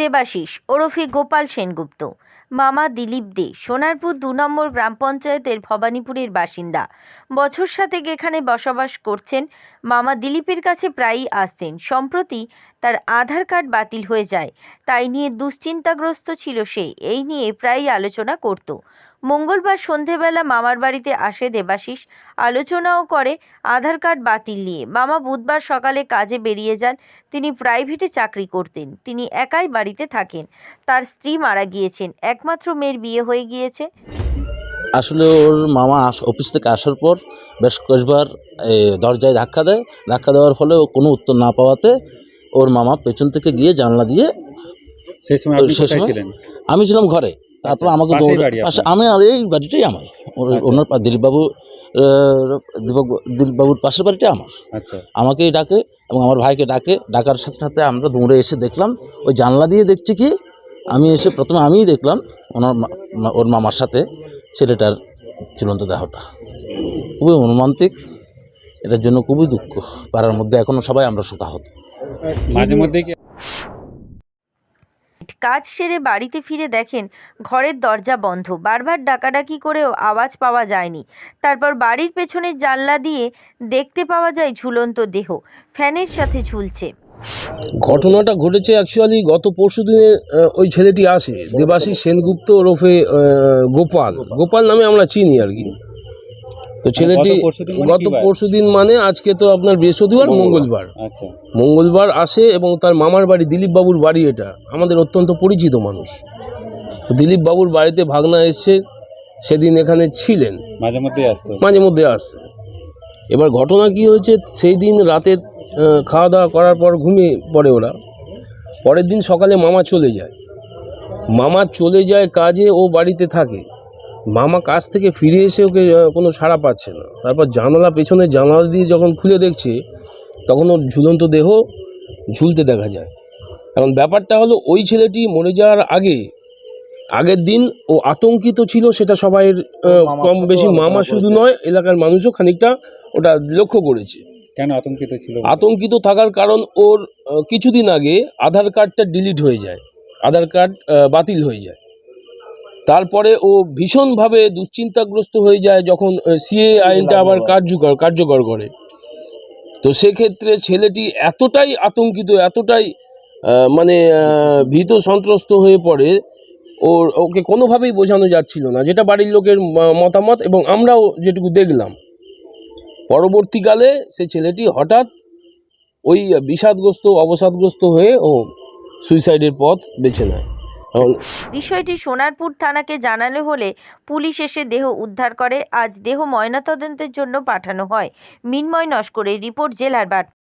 দেবাশিস ওরফে গোপাল সেনগুপ্ত। মামা দিলীপ দে, সোনারপুর দু নম্বর গ্রাম পঞ্চায়েতের ভবানীপুরের বাসিন্দা। বছর সাতেক এখানে বসবাস করছেন, মামা দিলীপের কাছে প্রায়ই আসতেন। সম্প্রতি তার আধার কার্ড বাতিল হয়ে যায়, তাই নিয়ে দুশ্চিন্তাগ্রস্ত ছিল সে, এই নিয়ে প্রায়ই আলোচনা করত। মঙ্গলবার সন্ধেবেলা মামার বাড়িতে আসে দেবাশিস, আলোচনাও করে আধার কার্ড বাতিল নিয়ে। মামা বুধবার সকালে কাজে বেরিয়ে যান, তিনি প্রাইভেটে চাকরি করতেন, তিনি একাই বাড়িতে থাকেন। তার স্ত্রী মারা গিয়েছেন একমাত্র মেয়ের বিয়ে হয়ে গিয়েছে। আসলে ওর মামা আস- অফিস থেকে আসার পর বেশ কয়েকবার এ, দরজায় ধাক্কা দেয়। ধাক্কা দেওয়ার ফলে ও কোনো উত্তর না পাওয়াতে ওর মামা পেছন থেকে গিয়ে জানলা দিয়ে সেই সময় ছিলেন? আমি ছিলাম ঘরে। তারপর আচ্ছা, আমাকে পাশে আমি আর এই বাড়িটাই আমার। ওর আচ্ছা। ওনার দিলীপবাবু দীপক- দিলীপবাবুর পাশের বাড়িটা আমার। আচ্ছা। আমাকেই ডাকে এবং আমার ভাইকে ডাকে। ডাকার সাথে সাথে আমরা দৌড়ে এসে দেখলাম ওই জানলা দিয়ে দেখছি কি আমি এসে প্রথমে আমিই দেখলাম ওনার ওর মামার সাথে ছেলেটার ঝুলন্ত দেহটা। খুবই অনুমান্তিক এটার জন্য খুবই দুঃখ পাড়ার মধ্যে এখনও সবাই আমরা শোকাহত। মাঝে মধ্যে কাজ সেরে বাড়িতে ফিরে দেখেন ঘরের দরজা বন্ধ বারবার ডাকাডাকি করেও আওয়াজ পাওয়া যায়নি। তারপর বাড়ির পেছনে জানলা দিয়ে দেখতে পাওয়া যায় ঝুলন্ত দেহ ফ্যানের সাথে ঝুলছে। ঘটনাটা ঘটেছে অ্যাকচুয়ালি গত পরশু দিনে ওই ছেলেটি আসে দেবাশিস সেনগুপ্ত ওরফে গোপাল। গোপাল নামে আমরা চিনি আর কি। তো ছেলেটি গত পরশুদিন মানে গত? পরশু দিন মানে আজকে তো আপনার বৃহস্পতিবার মঙ্গলবার। আচ্ছা। মঙ্গলবার আসে এবং তার মামার বাড়ি দিলীপ বাবুর বাড়ি এটা। আমাদের অত্যন্ত পরিচিত মানুষ। দিলীপ বাবুর বাড়িতে ভাগনা এসছে সেদিন এখানে ছিলেন। মাঝে মধ্যে আসতো। মাঝে মধ্যে আসছে। এবার ঘটনা কি হয়েছে সেই দিন রাতে আহ, খাওয়া দাওয়া করার পর ঘুমিয়ে পড়ে ওরা। পরের দিন সকালে মামা চলে যায়। মামা চলে যায় কাজে ও বাড়িতে থাকে। মামা কাজ থেকে ফিরে এসে ওকে কোনো সাড়া পাচ্ছে না। তারপর জানালা পেছনে জানালা দিয়ে যখন খুলে দেখছে তখন ওর ঝুলন্ত দেহ ঝুলতে দেখা যায়। এখন ব্যাপারটা হলো ওই ছেলেটি মরে যাওয়ার আগে আগের দিন ও আতঙ্কিত ছিল সেটা সবাই কম বেশি মামা শুধু নয় এলাকার মানুষও খানিকটা ওটা লক্ষ্য করেছে। কেন আতঙ্কিত ছিল? আতঙ্কিত থাকার কারণ ওর কিছুদিন আগে আধার কার্ডটা ডিলিট হয়ে যায়, আধার কার্ড বাতিল হয়ে যায়। তারপরে ও ভীষণভাবে দুশ্চিন্তাগ্রস্ত হয়ে যায় যখন সিএ আইনটা আবার কার্যকর কার্যকর করে। তো সেক্ষেত্রে ছেলেটি এতটাই আতঙ্কিত, এতটাই মানে ভীত সন্ত্রস্ত হয়ে পড়ে, ওর, ওকে কোনোভাবেই বোঝানো যাচ্ছিল না। যেটা বাড়ির লোকের মতামত এবং আমরাও যেটুকু দেখলাম পরবর্তীকালে সে ছেলেটি হঠাৎ ওই বিষাদগ্রস্ত, অবসাদগ্রস্ত হয়ে ও সুইসাইডের পথ বেছে নেয়। বিষয়টি সোনারপুর থানাকে জানানো হলে পুলিশ এসে দেহ উদ্ধার করে। আজ দেহ ময়নাতদন্তের জন্য পাঠানো হয়। মিনময় নস্করের রিপোর্ট, জেলার বার্তা।